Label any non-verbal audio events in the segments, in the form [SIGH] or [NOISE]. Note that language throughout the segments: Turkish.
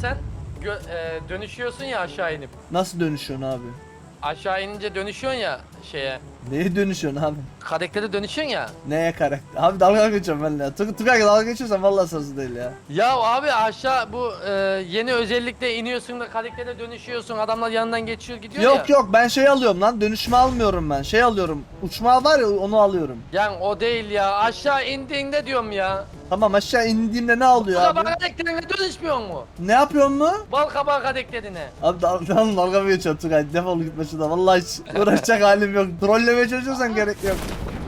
sen? Gö- e, dönüşüyorsun ya aşağı inip. Nasıl dönüşüyorsun abi? Aşağı inince dönüşüyorsun ya şeye. Neye dönüşüyorsun abi? Karaktere dönüşüyorsun ya. Neye karakter? Abi dalga geçiyorum benimle. ya. Tug Tugay dalga geçiyorsan vallahi sırası değil ya. Ya abi aşağı bu e, yeni özellikle iniyorsun da karaktere dönüşüyorsun. Adamlar yanından geçiyor gidiyor ya. Yok yok ben şey alıyorum lan dönüşme almıyorum ben. Şey alıyorum. Uçma var ya onu alıyorum. Yani o değil ya. Aşağı indiğinde diyorum ya. Tamam aşağı indiğimde ne alıyor Kabak abi? karakterine dönüşmüyor mu? Ne yapıyorsun mu? Bal kabağı karakterine. Abi dal dal [LAUGHS] dalga mı geçiyorsun Tugay? Defol git başına. Vallahi hiç uğraşacak halim yok. Trollemeye çalışıyorsan gerek yok.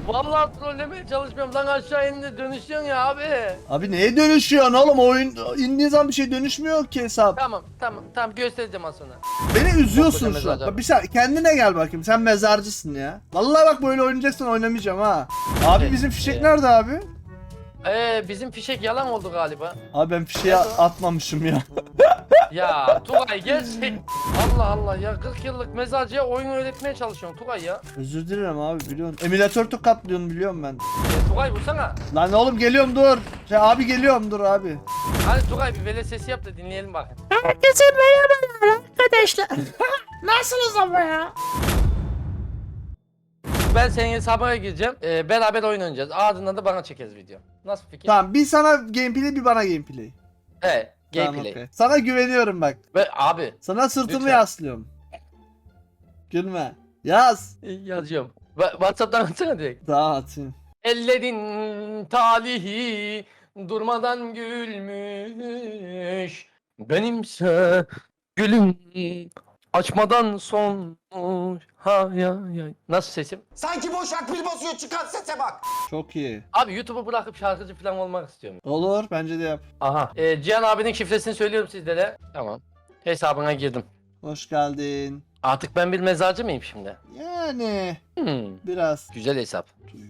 Vallahi trollemeye çalışmıyorum. Lan aşağı indi dönüşüyorsun ya abi. Abi neye dönüşüyorsun oğlum? Oyun indiğin zaman bir şey dönüşmüyor ki hesap. Tamam tamam tamam göstereceğim az sonra. Beni üzüyorsun şu an. mezarcı Bak bir saniye kendine gel bakayım. Sen mezarcısın ya. Vallahi bak böyle oynayacaksın oynamayacağım ha. Abi Evet, bizim fişek evet. nerede abi? Ee bizim fişek yalan oldu galiba. Abi ben fişeği atmamışım ya. [LAUGHS] Ya Tugay gerçek. Allah Allah ya 40 yıllık mezarcıya oyun öğretmeye çalışıyorum Tugay ya. Özür dilerim abi biliyorsun. Emülatör tokatlıyorsun biliyorum ben. E, Tugay vursana. Lan oğlum geliyorum dur. Şey, abi geliyorum dur abi. Hadi Tugay bir vele sesi yap da dinleyelim bakın. Herkese merhabalar arkadaşlar. [LAUGHS] Nasılsınız ama ya? Ben senin hesabına gireceğim. Ee, beraber oyun oynayacağız. Ardından da bana çekeriz video. Nasıl fikir? Tamam bir sana gameplay bir bana gameplay. Tamam, gameplay. okey. Sana güveniyorum bak. Ve abi Sana sırtımı Lütfen. yaslıyorum. Gülme. Yaz. yazıyorum. Wa- WhatsApp'tan atsana direkt. Daha atayım. Ellerin talihi durmadan gülmüş. Benimse gülüm açmadan solmuş. Ha ya ya. Nasıl sesim? Sanki boş akbil basıyor çıkan sese bak. Çok iyi. Abi YouTube'u bırakıp şarkıcı falan olmak istiyorum. Olur bence de yap. Aha. Ee, Cihan abinin şifresini söylüyorum sizlere. Tamam. Hesabına girdim. Hoş geldin. Artık ben bir mezarcı mıyım şimdi? Yani Hmm. biraz. Güzel hesap.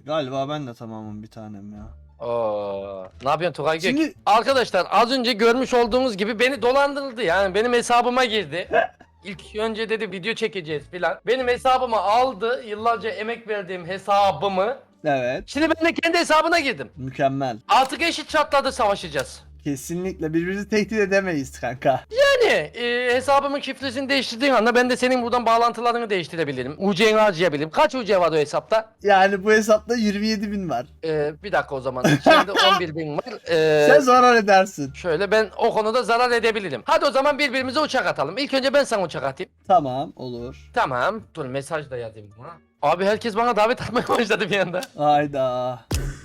Galiba ben de tamamım bir tanem ya. Oo. Ne yapıyorsun Tugay Gök? Şimdi Arkadaşlar az önce görmüş olduğunuz gibi beni dolandırıldı yani benim hesabıma girdi. [LAUGHS] İlk önce dedi video çekeceğiz filan. Benim hesabımı aldı. Yıllarca emek verdiğim hesabımı. evet Şimdi ben de kendi hesabına girdim. mükemmel. Artık eşit şartlarda savaşacağız. Kesinlikle birbirimizi tehdit edemeyiz kanka. Yani e, hesabımın şifresini değiştirdiğin anda ben de senin buradan bağlantılarını değiştirebilirim. UC'ni harcayabilirim. Kaç UC var o hesapta? Yani bu hesapta 27 bin var. E, bir dakika o zaman. İçeride [LAUGHS] 11 bin var. E, Sen zarar edersin. Şöyle ben o konuda zarar edebilirim. Hadi o zaman birbirimize uçak atalım. İlk önce ben sana uçak atayım. Tamam olur. Tamam. Dur mesaj da yazayım buna. Abi herkes bana davet atmaya [LAUGHS] başladı bir anda. Hayda.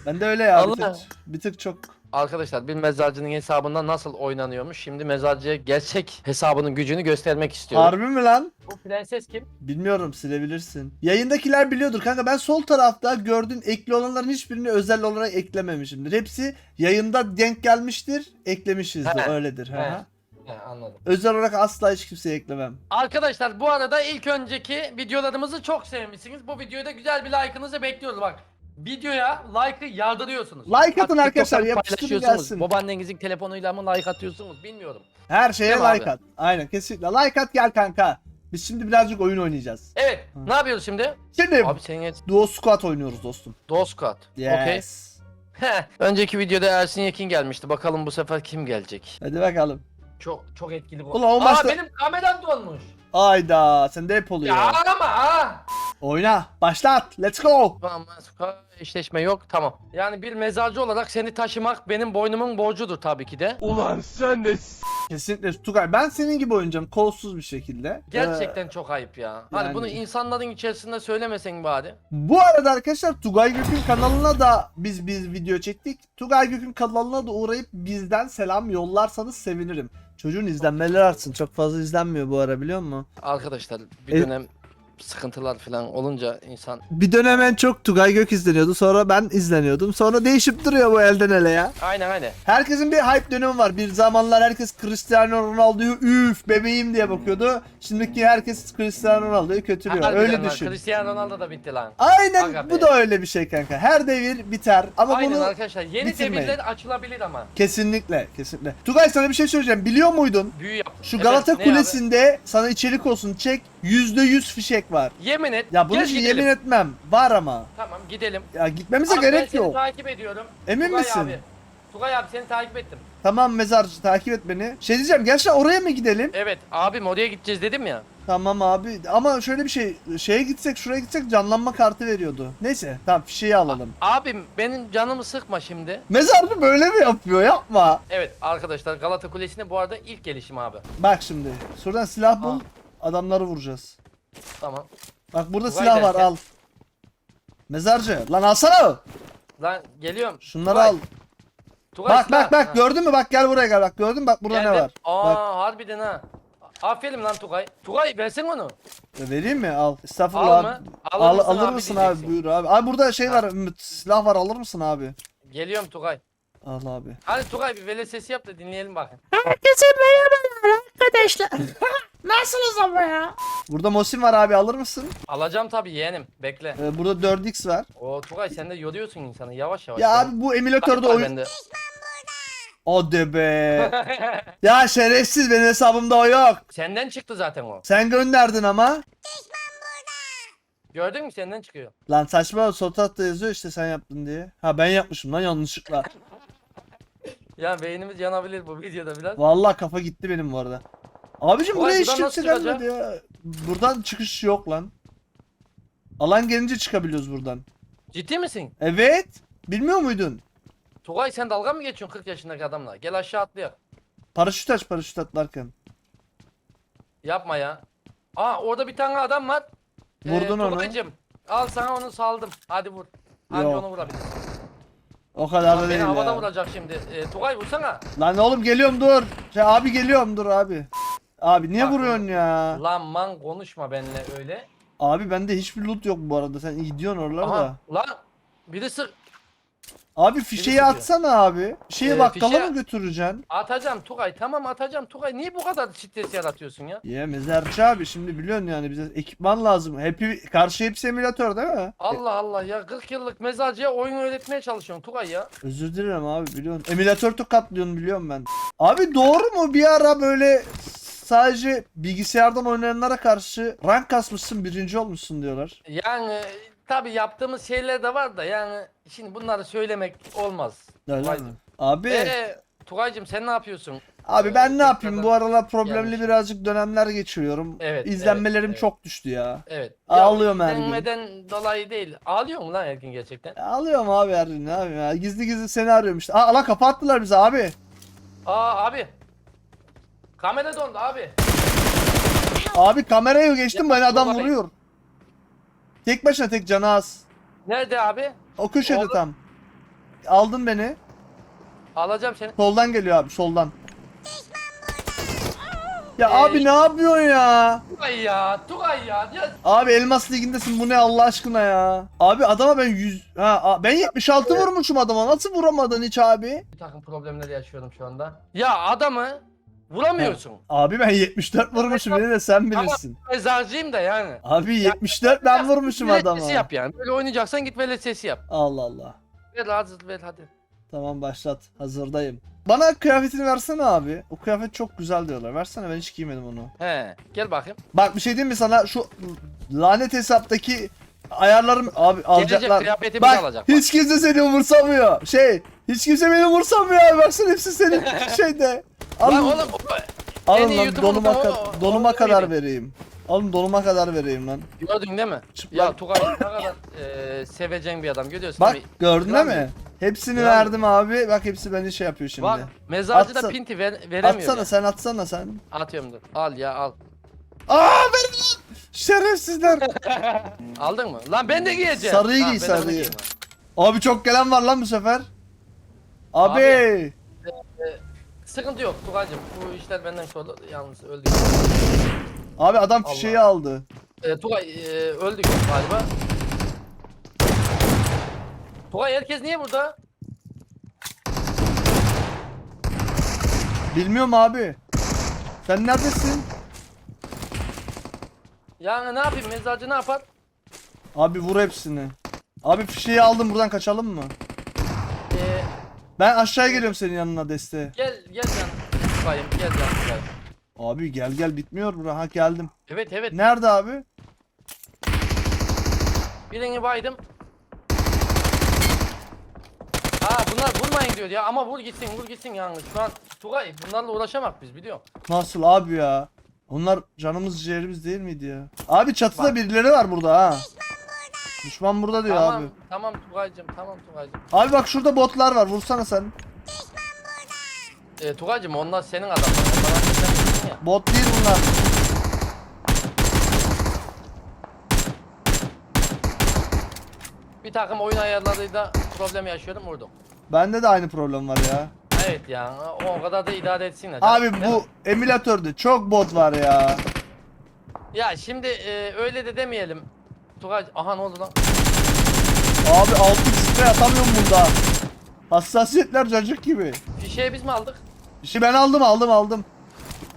Ben de öyle ya bir Allah. tık, bir tık çok. Arkadaşlar bir mezarcının hesabında nasıl oynanıyormuş? Şimdi mezarcıya gerçek hesabının gücünü göstermek istiyorum. Harbi mi lan? Bu prenses kim? Bilmiyorum silebilirsin. Yayındakiler biliyordur kanka ben sol tarafta gördüğün ekli olanların hiçbirini özel olarak eklememişimdir. Hepsi yayında denk gelmiştir eklemişizdir He. öyledir. He. He, anladım. Özel olarak asla hiç kimseye eklemem. Arkadaşlar bu arada ilk önceki videolarımızı çok sevmişsiniz. Bu videoda güzel bir like'ınızı bekliyoruz bak. Videoya like'ı yağdırıyorsunuz. Like atın TikTok'tan arkadaşlar, yapıştırın paylaşıyorsunuz. gelsin. Babaannenizin telefonuyla mı like atıyorsunuz bilmiyorum. Her şeye Değil mi like abi? at. Aynen kesinlikle. Like at gel kanka. Biz şimdi birazcık oyun oynayacağız. Evet Hı. ne yapıyoruz şimdi? Şimdi Abi senin Duo Squad oynuyoruz dostum. Doskat. Yes. Okey. Heh, Önceki videoda Ersin Yekin gelmişti. Bakalım bu sefer kim gelecek? Hadi bakalım. Çok çok etkili bu. Ulan o Aa maçta- benim kameram donmuş. Ayda sen de hep oluyor. Ya ama ha. Oyna. Başlat. Let's go. Tamam eşleşme yok tamam. Yani bir mezarcı olarak seni taşımak benim boynumun borcudur tabii ki de. Kesinlikle Tugay. Ben senin gibi oynayacağım. Kolsuz bir şekilde. Gerçekten çok ayıp ya. Hani yani- bunu insanların içerisinde söylemesen bari. Ee, bu arada arkadaşlar Tugay Gök'ün kanalına da biz biz video çektik. Tugay Gök'ün kanalına da uğrayıp bizden selam yollarsanız sevinirim. Çocuğun izlenmeleri artsın. Çok fazla izlenmiyor bu ara biliyor musun? Arkadaşlar bir E- dönem sıkıntılar falan olunca insan Bir dönem en çok Tugay Gök izleniyordu. Sonra ben izleniyordum. Sonra değişip duruyor bu elden ele ya. aynen aynen. Herkesin bir hype dönemi var. Bir zamanlar herkes Cristiano Ronaldo'yu üf bebeğim diye bakıyordu. Şimdiki herkes Cristiano Ronaldo'yu kötülüyor. Harbiden Öyle lan, düşün. Cristiano Ronaldo da bitti lan. Aynen Aga bu be. da öyle bir şey kanka. Her devir biter ama Aynen bunu arkadaşlar yeni bitirmeyin. devirler açılabilir ama. kesinlikle kesinlikle. Tugay sana bir şey söyleyeceğim. Biliyor muydun? Büyü yap. Şu Evet, Galata ne abi? Kulesi'nde sana içerik olsun çek %100 fişek var. Yemin et. Ya bunu gel gidelim. yemin etmem. Var ama. Tamam gidelim. Ya gitmemize Abi ben gerek seni yok. takip ediyorum. Emin Tugay misin? Abi. Tugay abi seni takip ettim. Tamam mezarcı takip et beni. Şey diyeceğim gerçekten oraya mı gidelim? Evet abim oraya gideceğiz dedim ya. Tamam abi ama şöyle bir şey şeye gitsek şuraya gitsek canlanma kartı veriyordu. Neyse tamam fişeği alalım. Abim benim canımı sıkma şimdi. Mezarcı böyle mi yapıyor yapma. Evet arkadaşlar Galata Kulesi'ne bu arada ilk gelişim abi. Bak şimdi şuradan silah bul Aa. adamları vuracağız. Tamam. Bak burada Vay silah var derken. al. Mezarcı lan alsana. Lan geliyorum. Şunları Tugay, al. Tugay Bak silah. bak bak Ha, gördün mü bak gel buraya gel bak gördün mü bak burada ne geldim. var. Aa Bak harbiden ha. Aferin lan Tugay. Tugay versene onu. e, vereyim mi al. Estağfurullah. Al mı? Al, Alır alır mısın abi abi, diyeceksin. buyur abi. Abi burada şey Ha. var Ümit, silah var alır mısın abi? Geliyorum Tugay. Al abi. Hadi Tugay bir vele sesi yap da dinleyelim bakın. Herkese merhabalar arkadaşlar. [LAUGHS] Nasılsınız ama ya? Burada Mosin var abi alır mısın? Alacağım tabii yeğenim. Bekle. Ee, burada 4x var. O Tugay sen de yoruyorsun insanı yavaş yavaş. Ya abi bu emülatörde oyun... bende. O de be. [LAUGHS] ya şerefsiz benim hesabımda o yok. Senden çıktı zaten o. Sen gönderdin ama. Gördün mü senden çıkıyor. Lan saçma Sotat'ta yazıyor işte sen yaptın diye. Ha ben yapmışım lan yanlışlıkla. Ya beynimiz yanabilir bu videoda biraz. Vallahi kafa gitti benim bu arada. Abicim buraya hiç buradan kimse nasıl gelmedi ya. Buradan çıkış yok lan. Alan gelince çıkabiliyoruz buradan. Ciddi misin? Evet. Bilmiyor muydun? Tugay sen dalga mı geçiyorsun 40 yaşındaki adamla? Gel aşağı atlayak. Paraşüt aç paraşüt atlarken. Yapma ya. Aa orada bir tane adam var. Vurdun onu. Tugay'cım, al sana onu saldım. Hadi vur. Hadi Yok. onu vurabilir. O kadar da Beni değil havada ya. vuracak şimdi. Ee, Tugay vursana. Lan oğlum geliyorum dur. Şey, abi geliyorum dur abi. Abi niye Bak vuruyorsun ya? Lan man konuşma benimle öyle. Abi bende hiçbir loot yok bu arada. Sen gidiyorsun oralara da. Aha lan biri sık. Abi sıkıyor. atsana abi. Şeyi Ee, bakkala fişe- mı götüreceksin? Atacağım Tugay tamam atacağım Tugay. Niye bu kadar stres yaratıyorsun ya? Ya mezarcı abi şimdi biliyorsun yani bize ekipman lazım. Hepi, karşı hepsi emülatör değil mi? Allah Allah ya 40 yıllık mezarcıya oyun öğretmeye çalışıyorsun Tugay ya. Özür dilerim abi biliyorsun. Emülatör tokatlıyorsun biliyorum ben. Abi doğru mu bir ara böyle sadece bilgisayardan oynayanlara karşı rank kasmışsın birinci olmuşsun diyorlar. Yani tabi yaptığımız şeyler de var da yani şimdi bunları söylemek olmaz. Öyle Tugaycım. Abi Eee Tugay'cım sen ne yapıyorsun? abi ben ne Ee, yapayım bu tekrardan aralar problemli gelmiş. birazcık dönemler geçiriyorum. Evet, İzlenmelerim evet, evet. çok düştü ya. Evet. Ağlıyorum her gün. izlenmeden dolayı değil. Ağlıyor mu lan her gün gerçekten? Alıyorum abi her gün ne yapayım ya. Gizli gizli seni arıyorum işte. Aa Allah kapattılar bizi abi. Aa abi. Kamera dondu abi. Abi kameraya geçtim beni adam vuruyor. Tek başına tek canı az. Nerede abi? O köşede Oğlum. tam. Aldın beni. Alacağım seni. Soldan geliyor abi soldan. Ya Ee, abi ne yapıyorsun ya? Tugay ya. Tugay ya. ya. Abi Elmas Ligi'ndesin bu ne Allah aşkına ya? Abi adama ben 100 ha a- ben 76 vurmuşum adama. Nasıl vuramadın hiç abi? Bir takım problemler yaşıyorum şu anda. Ya adamı vuramıyorsun. Abi ben 74 vurmuşum yine de sen Ama bilirsin. mezarcıyım da yani. Abi 74 ben vurmuşum Velet adama. sesi yap yani. Böyle oynayacaksan git velet sesi yap. Allah Allah. Ver hazır ver hadi. Tamam başlat. Hazırdayım. Bana kıyafetini versene abi. O kıyafet çok güzel diyorlar. Versene ben hiç giymedim onu. He gel bakayım. Bak bir şey diyeyim mi sana? Şu lanet hesaptaki ayarlarım abi alacaklar. kıyafetimizi Bak alacak, bak. hiç kimse seni umursamıyor. Şey hiç kimse beni umursamıyor abi. Baksana hepsi senin [LAUGHS] şeyde. Lan Alın, oğlum en alın iyi lan donuma, adamı ka- o- donuma o kadar vereyim. Alın donuma kadar vereyim lan. gördün değil mi? Çıplak. Ya Tugay ne kadar e, seveceğin bir adam görüyorsun Bak değil mi? gördün değil mi? Hepsini Gram verdim abi. Bak hepsi beni şey yapıyor şimdi. Bak mezarcı da Atsa- pinti ver, veremiyor. atsana ya. sen atsana sen. Atıyorum dur. Al ya al. Aa verin lan! Şerefsizler. [LAUGHS] Aldın mı? Lan ben de giyeceğim. Sarıyı Ha, giy, ben de onu sarıyı. giyeyim Abi çok gelen var lan bu sefer. Abi. Abi. ha. Sıkıntı yok Tugay'cım. Bu işler benden sonra yalnız öldük. Abi adam Allah. fişeği aldı. E, Tugay e, öldük galiba. Tugay herkes niye burada? Bilmiyorum abi. Sen neredesin? Yani ne yapayım mezarcı ne yapar? Abi vur hepsini. Abi fişeği aldım buradan kaçalım mı? Ben aşağıya geliyorum senin yanına desteğe. gel gel can. Tugay'ım gel can Tugay. Abi gel gel bitmiyor bura. Ha geldim. Evet evet. Nerede abi? Birini baydım. Ha bunlar vurmayın diyor ya ama vur gitsin vur gitsin yani. Şu an Tugay bunlarla uğraşamak biz biliyor. Nasıl abi ya? Onlar canımız ciğerimiz değil miydi ya? Abi çatıda Bak. birileri var burada ha. Düşman burada diyor Tamam abi. tamam Tugay'cım tamam Tugay'cım. Abi bak şurada botlar var. Vursana sen. E, Tugay'cım onlar senin sen ya. Bot değil bunlar. Bir takım oyun ayarlarıyla problem yaşıyorum vurdum. Bende de aynı problem var ya. Evet ya o kadar da idare etsinler. Abi mi? bu emülatörde çok bot var ya. Ya şimdi e, öyle de demeyelim. Tugay aha ne oldu lan? Abi altı sprey atamıyorum bunda. Hassasiyetler cacık gibi. Fişeği biz mi aldık? İşi ben aldım aldım aldım.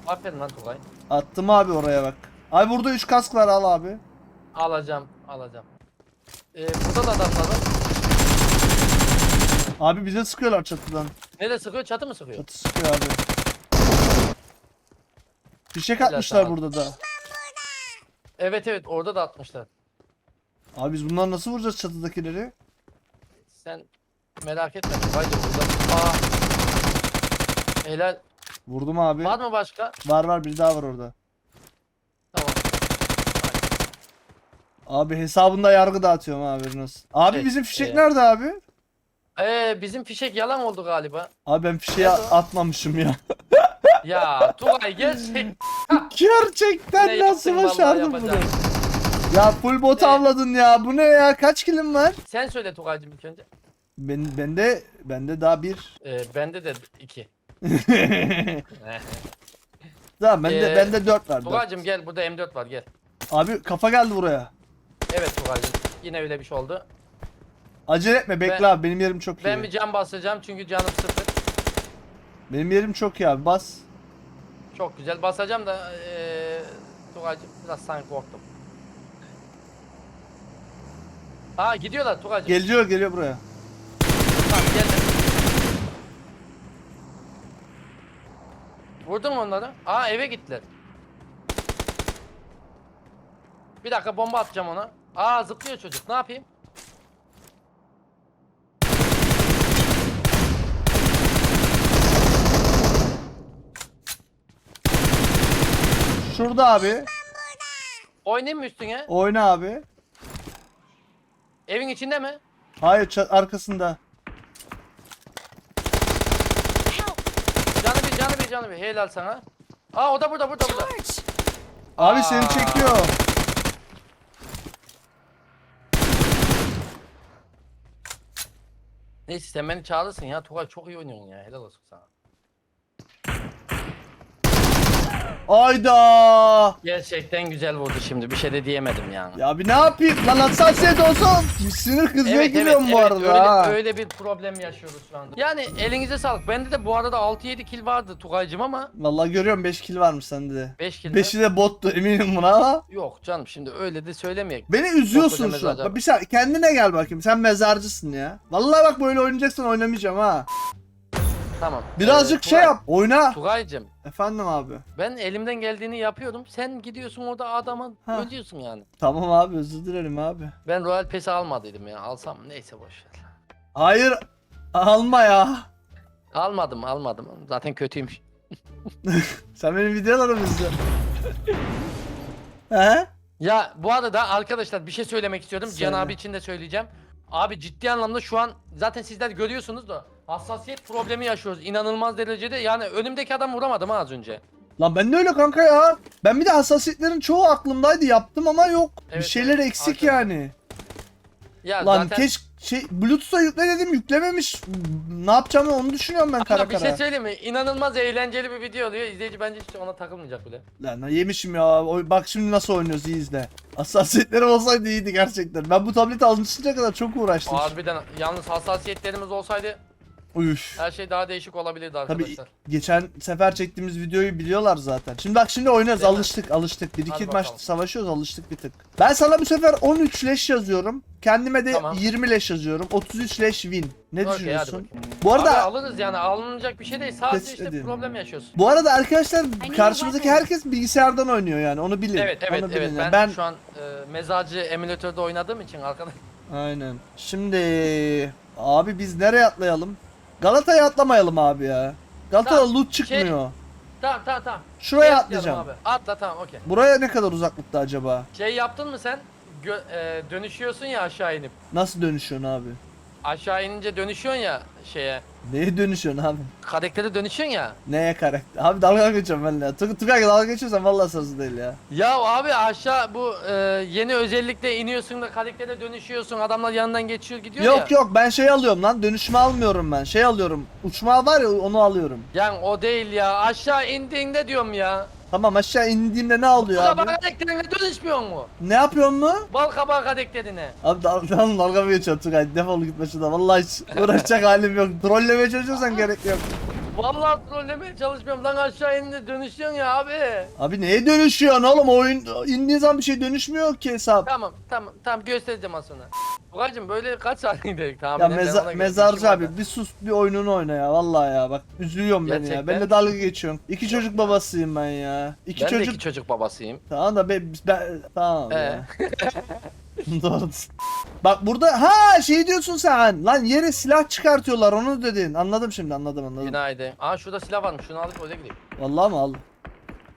Aferin lan Tugay. Attım abi oraya bak. Abi burada 3 kask var al abi. Alacağım alacağım. E, burada da adamlar var. Abi bize sıkıyorlar çatıdan. Nerede sıkıyor çatı mı sıkıyor? Çatı sıkıyor abi. Fişek atmışlar burada da. Evet evet orada da atmışlar. Abi biz bunları nasıl vuracağız çatıdakileri? Sen merak etme Tugay'cım burada. Aa. Helal. Vurdum abi. Var mı başka? Var var bir daha var orada. Tamam. Abi hesabında yargı dağıtıyorum abi nasıl? Abi Şey, bizim fişek e- nerede abi? Ee, bizim fişek yalan oldu galiba. Abi ben fişeği Nerede o? atmamışım ya. Ya Tugay gerçek. [LAUGHS] Gerçekten Ne nasıl yaptın vallahi başardın bunu? yapacağım. Ya full bot Evet. avladın ya. Bu ne ya? Kaç kilim var? Sen söyle Tugay'cım ilk önce. Ben bende bende daha bir. [LAUGHS] Ee, bende de iki. [LAUGHS] Tamam bende Ee, bende 4 var. dört. Tugay'cım gel burada M4 var gel. Abi kafa geldi buraya. Evet Tugay'cım yine öyle bir şey oldu. Acele etme bekle Ben- abi benim yerim çok iyi. Ben bir can basacağım çünkü canım sıfır. Benim yerim çok iyi abi bas. Çok güzel basacağım da ee, Tugay'cım biraz sanki korktum. Aa gidiyorlar Tugay'cım. Geliyor geliyor buraya. Tamam geldim. Vurdun mu onları? Aa eve gittiler. Bir dakika bomba atacağım ona. Aa zıplıyor çocuk. Ne yapayım? Şurada abi. Oynayayım mı üstüne? Oyna abi. Evin içinde mi? Hayır ça- arkasında. Canı bir canı bir canı bir. Helal sana. Aa o da burada burada burada. Abi Aa. seni çekiyor. Neyse sen beni çağırırsın ya. Tugay çok iyi oynuyorsun ya. Helal olsun sana. Ayda. Gerçekten güzel vurdu şimdi. Bir şey de diyemedim yani. Ya bir ne yapayım? Lan hassasiyet olsun. Bir sinir kızıyor giriyorum bu arada. öyle, ha. öyle bir problem yaşıyoruz şu anda. Yani elinize sağlık. Bende de bu arada 6-7 kill vardı Tugay'cım ama Vallahi görüyorum 5 kill varmış sende de. 5 kill mi? 5'i de bottu eminim buna ama. Yok canım şimdi öyle de söylemeyek. Beni üzüyorsun şu an. bir saniye kendine gel bakayım. Sen mezarcısın ya. Vallahi bak böyle oynayacaksan oynamayacağım ha. Tamam. Birazcık Ee, şey Tugay- yap. Oyna. Tugay'cım Efendim abi. ben elimden geldiğini yapıyorum. Sen gidiyorsun orada adamı Ha. öldürüyorsun yani. Tamam abi özür dilerim abi. Ben Royal Pass'i almadıydım ya. Alsam neyse boş ver. Hayır. Alma ya. Almadım almadım. Zaten kötüymüş. [LAUGHS] Sen benim videolarımı izle. [LAUGHS] He? Ya bu arada arkadaşlar bir şey söylemek istiyorum. Cihan Söyle. abi için de söyleyeceğim. Abi ciddi anlamda şu an zaten sizler görüyorsunuz da hassasiyet problemi yaşıyoruz. İnanılmaz derecede. Yani önümdeki adam vuramadım ha az önce. Lan ben de öyle kanka ya. Ben bir de hassasiyetlerin çoğu aklımdaydı yaptım ama yok. bir Evet, şeyler evet, eksik arkadaşlar. yani. Ya Lan zaten keş şey Bluetooth'a yükle dedim yüklememiş. Ne yapacağımı onu düşünüyorum ben kara Ama bir kara. şey söyleyeyim mi? İnanılmaz eğlenceli bir video oluyor. İzleyici bence hiç ona takılmayacak bile. Lan yemişim ya. Oy- Bak şimdi nasıl oynuyoruz iyi izle. Hassasiyetlerim olsaydı iyiydi gerçekten. Ben bu tableti alışınca kadar çok uğraştım. Harbiden yalnız hassasiyetlerimiz olsaydı Üf. her şey daha değişik olabilirdi Tabii arkadaşlar. geçen sefer çektiğimiz videoyu biliyorlar zaten. Şimdi bak şimdi oynarız Değil mi? alıştık alıştık. Bir iki Hadi maç bakalım. savaşıyoruz alıştık bir tık. Ben sana bu sefer 13 leş yazıyorum. Kendime de Tamam. 20 leş yazıyorum. 33 leş win. Ne Okey, hadi düşünüyorsun? bakayım. Bu arada Abi alırız yani alınacak bir şey değil. Sadece Test işte edeyim. problem yaşıyorsun. bu arada arkadaşlar karşımızdaki herkes bilgisayardan oynuyor yani onu bilin. Evet evet Onu bilin evet yani. ben, şu an e, mezarcı emülatörde oynadığım için arkadaş. Aynen. Şimdi Abi biz nereye atlayalım? Galata'ya atlamayalım abi ya. Galata'da Tamam, loot çıkmıyor. Tamam tamam tamam. Şuraya atlayacağım. atlayalım Abi. Atla tamam okey. Buraya ne kadar uzaklıkta acaba? Şey yaptın mı sen? Gö- e, dönüşüyorsun ya aşağı inip. Nasıl dönüşüyorsun abi? Aşağı inince dönüşüyorsun ya şeye. Neye dönüşüyorsun abi? Karaktere dönüşüyorsun ya. Neye karakter? Abi dalga geçiyorum benimle. Tug Tugay dalga geçiyorsan vallahi sırası değil ya. Ya abi aşağı bu e, yeni özellikle iniyorsun da karaktere dönüşüyorsun. Adamlar yanından geçiyor gidiyor ya. Yok yok ben şey alıyorum lan. Dönüşme almıyorum ben. Şey alıyorum. Uçma var ya onu alıyorum. Yani o değil ya. Aşağı indiğinde diyorum ya. Tamam aşağı indiğimde ne alıyor Bal abi? kabağı karakterine dönüşmüyor mu? Ne yapıyorsun mu? Bal kabağı karakterine. Abi dal dal dalga mı geçiyorsun Tugay? Defol git başına. Vallahi hiç uğraşacak halim yok. Trollemeye çalışıyorsan gerek yok. Vallahi trollemeye çalışmıyorum lan aşağı indi dönüşüyorsun ya abi. Abi neye dönüşüyorsun oğlum? Oyun indiğin zaman bir şey dönüşmüyor ki hesap. Tamam tamam tamam göstereceğim az sonra. Bugacım böyle kaç saat gidelim tamam. Ya meza mezarcı abi bir sus bir oyununu oyna ya vallahi ya bak üzülüyorum beni ya. Gerçekten. Benimle dalga geçiyorsun. İki çocuk babasıyım ben ya. İki ben çocuk de iki çocuk babasıyım. Tamam da ben, ben tamam Ee? ya. [LAUGHS] Doğru. Bak burada ha şey diyorsun sen. Lan yere silah çıkartıyorlar onu dedin. Anladım şimdi anladım anladım. Günaydın. Aa şurada silah varmış şunu alıp oraya gideyim. Vallahi mı aldım?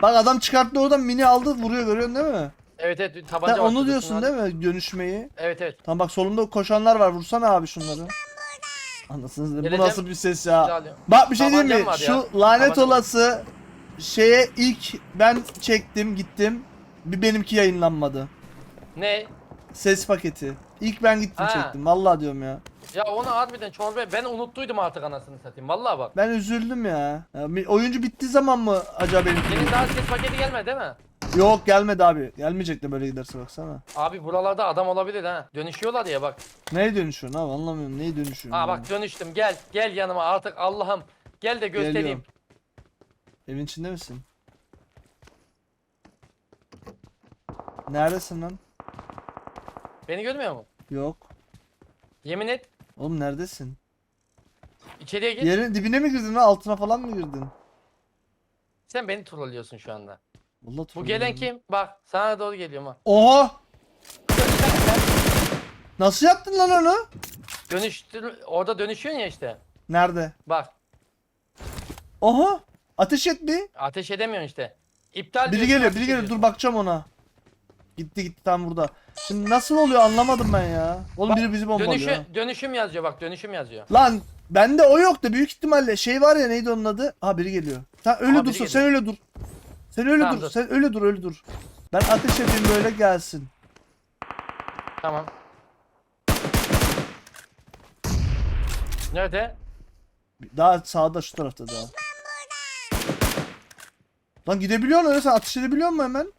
Bak adam çıkarttı oradan mini aldı vuruyor görüyorsun değil mi? Evet evet tabanca Sen var onu şurada, diyorsun şunu değil mi dönüşmeyi? Evet evet. Tamam bak solumda koşanlar var vursana abi şunları. Anasını satayım, bu Geleceğim. nasıl bir ses ya? Bak bir şey diyeyim mi? Tabancam var Şu ya. lanet Tabancam var. olası şeye ilk ben çektim gittim. Bir benimki yayınlanmadı. Ne? Ses paketi. İlk ben gittim Ha. çektim. Vallahi diyorum ya. Ya onu harbiden çorba ben unuttuydum artık anasını satayım. Vallahi bak. Ben üzüldüm ya. ya bir- oyuncu bittiği zaman mı acaba benimki? Senin daha ses paketi gelmedi değil mi? Yok gelmedi abi. Gelmeyecek de böyle giderse baksana. Abi buralarda adam olabilir ha. Dönüşüyorlar ya bak. Neye dönüşüyorsun abi anlamıyorum. Neye dönüşüyorsun? Aa bak dönüştüm. Gel. Gel yanıma artık Allah'ım. Gel de göstereyim. Geliyorum. Evin içinde misin? Neredesin lan? Beni görmüyor mu? Yok. Yemin et. Oğlum neredesin? İçeriye git. Yerin dibine mi girdin lan? Altına falan mı girdin? Sen beni trollüyorsun şu anda. Vallahi Bu gelen kim? Bak sana doğru geliyorum ha. Oha! [LAUGHS] Nasıl yaptın lan onu? Dönüştür orada dönüşüyorsun ya işte. Nerede? Bak Oha! Ateş et bir. ateş edemiyorsun işte. İptal Biri diyorsun, geliyor, ateş biri geliyor. ediyorsun. Dur bakacağım ona. Gitti gitti tam burada. Şimdi nasıl oluyor anlamadım ben ya. Oğlum Bak, biri bizi bombalıyor. Dönüşü, dönüşüm yazıyor bak dönüşüm yazıyor. Lan bende o yok da büyük ihtimalle şey var ya neydi onun adı? Ha biri geliyor. Sen öyle Aha, sen öyle dur. Sen öyle Tamam, dur, dur. sen öyle dur, öyle dur. Ben ateş edeyim böyle gelsin. Tamam. Nerede? Daha sağda şu tarafta daha. Lan gidebiliyor musun sen ateş edebiliyor musun hemen?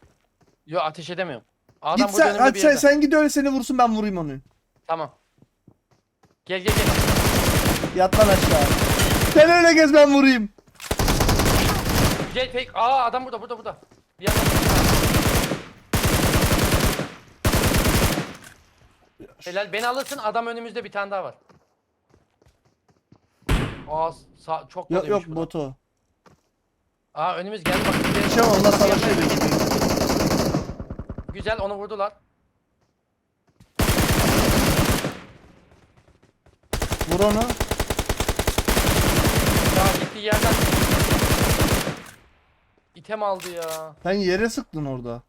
Yo ateş edemiyorum. Adam Git burada sen, önümde hadi bir sen, yerde. sen git öyle seni vursun ben vurayım onu. Tamam. Gel gel gel. Yat lan aşağı. Sen öyle gez ben vurayım. Gel fake. Aa adam burada burada burada. Bir yandan. Helal beni alırsın adam önümüzde bir tane daha var. Aa sağ, çok Yok yok burada. botu. Aa önümüz geldi bak. Bir şey var onlar savaşıyor. Güzel onu vurdular. Vur onu. Ya gittiği yerden. İtem aldı ya. Sen yere sıktın orada.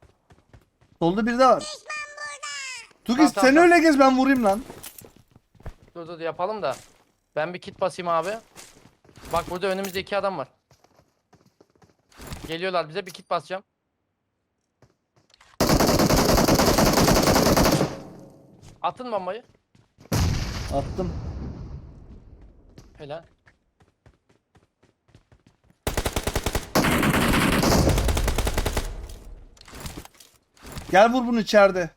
Solda biri daha var. Tugis tamam, sen tamam. öyle gez ben vurayım lan. Dur dur yapalım da. Ben bir kit basayım abi. Bak burada önümüzde iki adam var. Geliyorlar bize bir kit basacağım. Atın bombayı. Attım. Helal. Gel vur bunu içeride.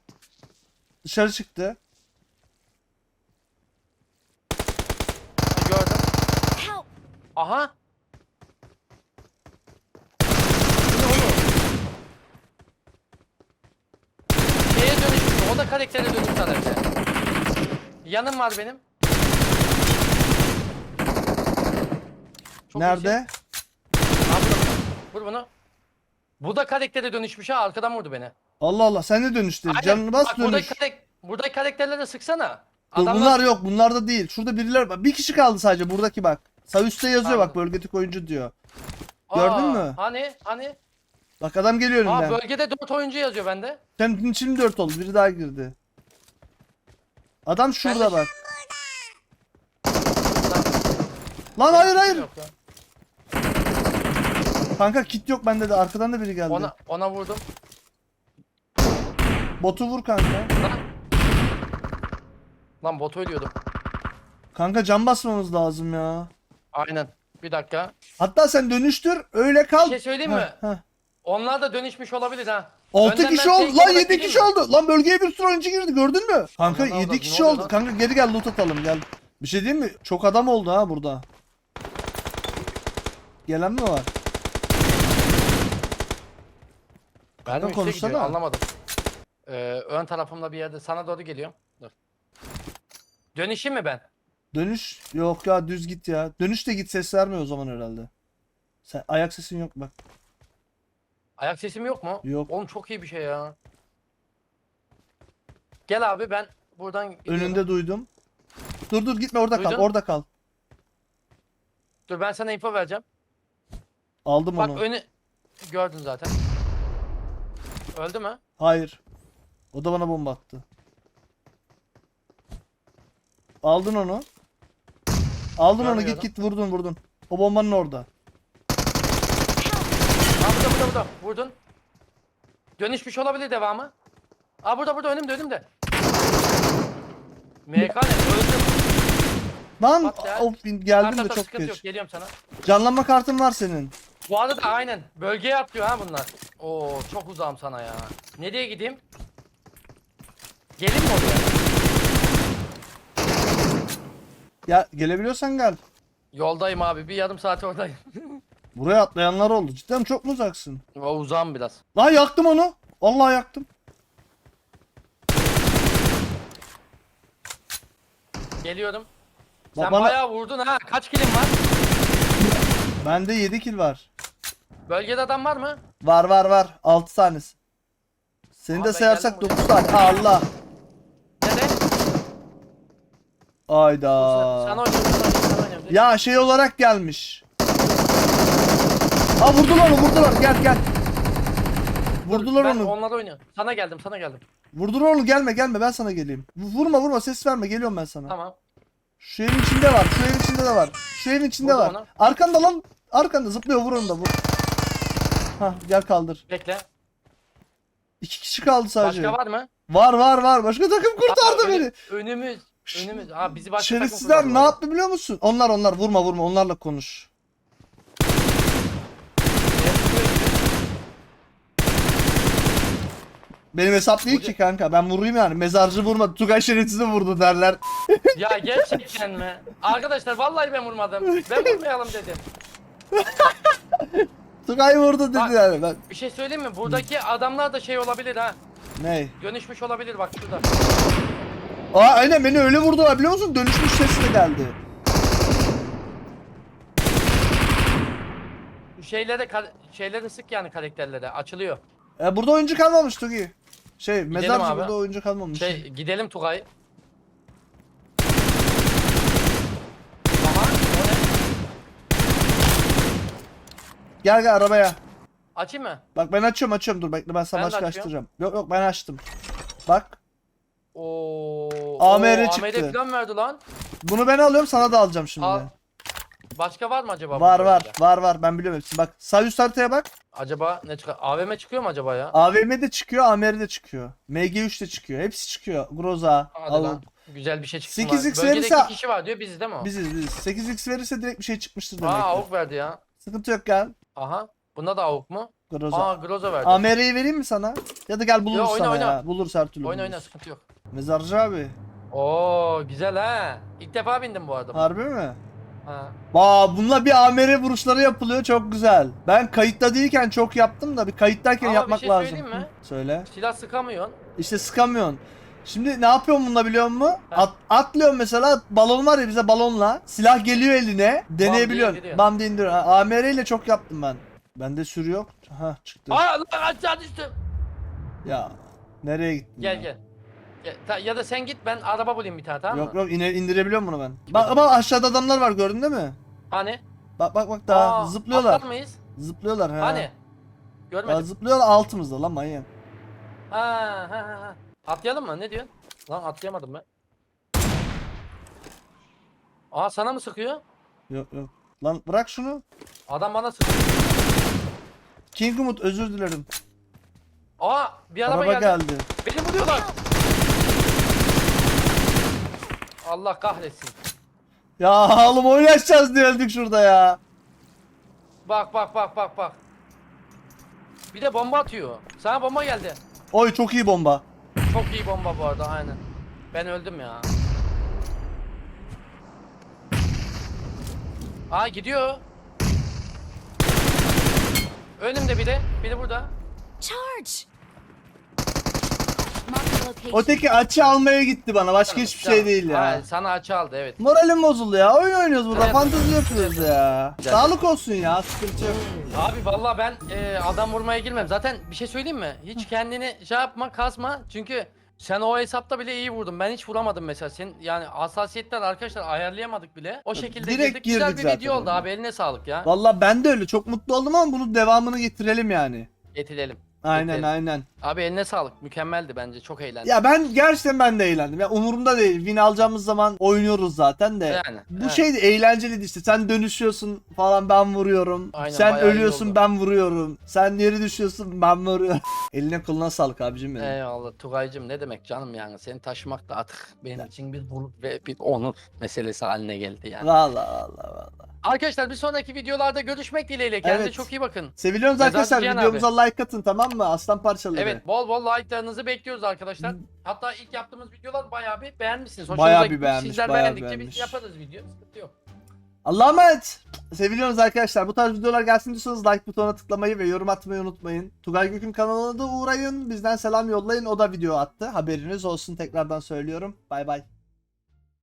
Dışarı çıktı. Gördüm. Aha. Bu ne oğlum? Şeye dönüştü. O da karaktere dönüştü herhalde. Yanım var benim. Çok Nerede? iyisin. Al bunu. Vur bunu. Bu da karaktere dönüşmüş ha. Arkadan vurdu beni. Allah Allah sen de dönüştü. Aynen. Canını bas Bak, dönüş. Buradaki, karak buradaki karakterlere sıksana. Dur, Adamlar- bunlar yok. Bunlar da değil. Şurada birileri var. Bir kişi kaldı sadece buradaki bak. Sağ üstte yazıyor bak Anladım. bölgetik oyuncu diyor. gördün Aa, mü? Hani hani? Bak adam geliyor Aa önünden. bölgede 4 oyuncu yazıyor bende. Senin için 4 oldu. Biri daha girdi. Adam şurada bak. Lan hayır hayır. Yok. Kanka kit yok bende de. Arkadan da biri geldi. Ona ona vurdum. Botu vur kanka. Lan. Lan botu ölüyordum. Kanka can basmamız lazım ya. Aynen. Bir dakika. Hatta sen dönüştür öyle kal. Bir şey söyleyeyim mi? Heh, heh. Onlar da dönüşmüş olabilir ha. 6 Önden kişi ben oldu. tek Lan olarak 7 gireyim kişi mi? oldu. Lan bölgeye bir sürü oyuncu girdi gördün mü? Kanka Anam, 7 ne kişi oluyor oldu. lan? Kanka geri gel loot atalım gel. Bir şey diyeyim mi? Çok adam oldu ha burada. Gelen mi var? Ben de konuşsana. gidiyor anlamadım. Ee, ön tarafımda bir yerde sana doğru geliyorum. Dur. Dönüşeyim mi ben? Dönüş yok ya düz git ya. Dönüş de git ses vermiyor o zaman herhalde. Sen ayak sesin yok bak. Ayak sesim yok mu? Yok. Oğlum çok iyi bir şey ya. Gel abi ben buradan gidiyorum. Önünde duydum. Dur dur gitme orada kal. Duydun? Orada kal. Dur ben sana info vereceğim. Aldım Bak onu. önü gördün zaten. Öldü mü? Hayır. O da bana bomba attı. Aldın onu. Aldın onu git Görmüyorum. git vurdun vurdun. O bombanın orada. Burada burada burada. Vurdun. Dönüşmüş olabilir devamı. Aa burada burada önümde önümde. MK ne? Öldüm. Lan Bak ya. of geldim de çok sıkıntı yok geç. geliyorum sana. Canlanma kartın var senin. Bu arada da aynen. Bölgeye atlıyor ha bunlar. Oo çok uzağım sana ya. Nereye gideyim? Gelin mi oraya? Ya gelebiliyorsan gel. Yoldayım abi. Bir yarım saat oradayım. [LAUGHS] Buraya atlayanlar oldu. Cidden çok mu uzaksın? O uzağım biraz. Lan yaktım onu. Vallahi yaktım. Geliyorum. Bak Sen bana- bayağı vurdun ha. Kaç kilin var? Bende 7 kill var. Bölgede adam var mı? Var var var. 6 tanesi. Seni Abi de ben sayarsak geldim 9 tane. Allah. Nerede? Ayda. Sana oynuyorum. Sana oynuyorum. Sana oynuyorum. Ya şey olarak gelmiş. Ha vurdular onu vurdular. Gel gel. Vurdular ben onu. onlara oynuyorum. Sana geldim sana geldim. Vurdular onu gelme gelme ben sana geleyim. Vurma vurma ses verme geliyorum ben sana. Tamam. Şu evin içinde var. Şu evin içinde de var. Şu evin içinde Vurdum var. onu. Arkanda lan. Arkanda zıplıyor vur onu da vur. Hah gel kaldır. Bekle. İki kişi kaldı sadece. Başka var mı? Var var var. Başka takım kurtardı Aa, beni. önü- Önümüz. Önümüz. Aa bizi başka takım Şerefsizler kurtardı ne yaptı biliyor musun? Onlar onlar vurma vurma onlarla konuş. Benim hesap değil ki kanka. Ben vurayım yani. Mezarcı vurmadı. Tugay şerefsizi vurdu derler. Ya gerçekten mi? Arkadaşlar vallahi ben vurmadım. Ben vurmayalım dedim. Tugay vurdu dedi Bak- yani. Ben... Bir şey söyleyeyim mi? Buradaki adamlar da şey olabilir ha. Ney? Dönüşmüş olabilir bak şurada. Aa aynen beni öyle vurdular biliyor musun? Dönüşmüş sesi de geldi. Şeylere şeyleri sık yani karakterlere açılıyor. E, burada oyuncu kalmamış Tugi. Şey mezarcı abi. burada oyuncu kalmamış. Şey gidelim Tugay. Aha o ne? Gel gel arabaya. Açayım mı? Bak ben açıyorum açıyorum dur bekle ben sana Ben de başka açıyorum. açtıracağım. Yok yok ben açtım. Bak Oo. AMR oo, çıktı. AMR falan verdi lan. bunu ben alıyorum sana da alacağım şimdi. Al. Başka var mı acaba? bu Var var bölgede? var var ben biliyorum hepsini. Bak sağ üst haritaya bak. Acaba ne çıkar? AVM çıkıyor mu acaba ya? AVM de çıkıyor, AMR de çıkıyor. MG3 de çıkıyor. Hepsi çıkıyor. Groza, Hadi lan. Güzel bir şey çıksın. 8x var. Bölgede verirse- iki kişi var diyor biziz değil mi o? Biziz biziz. 8x verirse direkt bir şey çıkmıştır demek Aa ki. avuk verdi ya. Sıkıntı yok gel. Aha. Bunda da avuk mu? Groza. Aa Groza verdi. AMR'yi vereyim mi sana? Ya da gel buluruz Yo, oyna, sana oyna. ya. Buluruz her türlü Oyna buluruz. oyna sıkıntı yok. Mezarcı abi. Oo güzel ha. İlk defa bindim bu arada. Harbi mi? Ha. Aa bununla bir AMR vuruşları yapılıyor çok güzel. Ben kayıtta değilken çok yaptım da bir kayıttayken Ama bir yapmak şey lazım. söyleyeyim mi? Hı, Söyle. Silah sıkamıyorsun. İşte sıkamıyorsun. Şimdi ne yapıyorum bununla biliyor musun? At, atlıyorum mesela balon var ya bize balonla. Silah geliyor eline. Deneyebiliyorsun. indiriyor. Bam diye indiriyor. Ha, AMR ile çok yaptım ben. Bende sürü yok. Ha çıktı. Aa lan aşağı düştüm. Ya nereye gittin? Gel ya? gel. Ya, ta- ya da sen git ben araba bulayım bir tane tamam Yok mı? yok ine, indirebiliyorum bunu ben. Bak ama aşağıda adamlar var gördün değil mi? Hani? Bak bak bak daha Aa, zıplıyorlar. atlar mıyız? Zıplıyorlar ha. Hani? Daha Görmedim. zıplıyorlar altımızda lan manyak. Ha, ha, ha, ha. Atlayalım mı? Ne diyorsun? Lan atlayamadım ben. Aa sana mı sıkıyor? Yok yok. Lan bırak şunu. Adam bana sıkıyor. King Umut özür dilerim. Aa bir Araba geldi. geldi. Beni vuruyorlar. Allah kahretsin. Ya oğlum oynayacağız diye öldük şurada ya. Bak bak bak bak bak. Bir de bomba atıyor. Sana bomba geldi. Oy çok iyi bomba. Çok iyi bomba bu arada aynen. Ben öldüm ya. Aa gidiyor. Önümde biri. Biri burada. Charge! Öteki açı almaya gitti bana. Başka hiçbir şey değil ya. Ay, sana açı aldı evet. Moralim bozuldu ya. Oyun oynuyoruz burada. Evet. Fantezi yapıyoruz ya. Sağlık olsun ya. Sıkıntı yok. Abi vallahi ben e, adam vurmaya girmem. Zaten bir şey söyleyeyim mi? Hiç kendini şey yapma, kasma. Çünkü sen o hesapta bile iyi vurdun. Ben hiç vuramadım mesela. Sen yani hassasiyetler arkadaşlar ayarlayamadık bile. O şekilde Direkt girdik. Güzel girdik bir zaten video oldu abi. Eline sağlık ya. Valla ben de öyle. Çok mutlu oldum ama bunun devamını getirelim yani. Getirelim. Aynen Getirelim. aynen. Abi eline sağlık. Mükemmeldi bence. Çok eğlendim. Ya ben gerçekten ben de eğlendim. Ya umurumda değil. Win alacağımız zaman oynuyoruz zaten de. Yani, Bu evet. şey de eğlenceliydi işte. Sen dönüşüyorsun falan ben vuruyorum. Aynen, Sen ölüyorsun ben vuruyorum. Sen yeri düşüyorsun ben vuruyorum. [LAUGHS] Eline koluna sağlık abicim benim. Eyvallah Tugay'cım ne demek canım yani seni taşımak da artık benim için bir gurur ve bir onur meselesi haline geldi yani. Valla valla valla. Arkadaşlar bir sonraki videolarda görüşmek dileğiyle kendinize Evet. çok iyi bakın. Seviyorsunuz Mezarcı arkadaşlar. Videomuza like atın tamam mı? Aslan parçaları. Evet bol bol like'larınızı bekliyoruz arkadaşlar. Hatta ilk yaptığımız videolar bayağı bir beğenmişsiniz. Hoşunuza Bayağı bir beğenmiş, Sizler bayağı beğendikçe beğenmiş. biz yaparız video. Sıkıntı yok. Allah'a emanet. Seviyorsunuz arkadaşlar. Bu tarz videolar gelsin diyorsanız like butonuna tıklamayı ve yorum atmayı unutmayın. Tugay Gök'ün kanalına da uğrayın. Bizden selam yollayın. O da video attı. Haberiniz olsun tekrardan söylüyorum. Bay bay.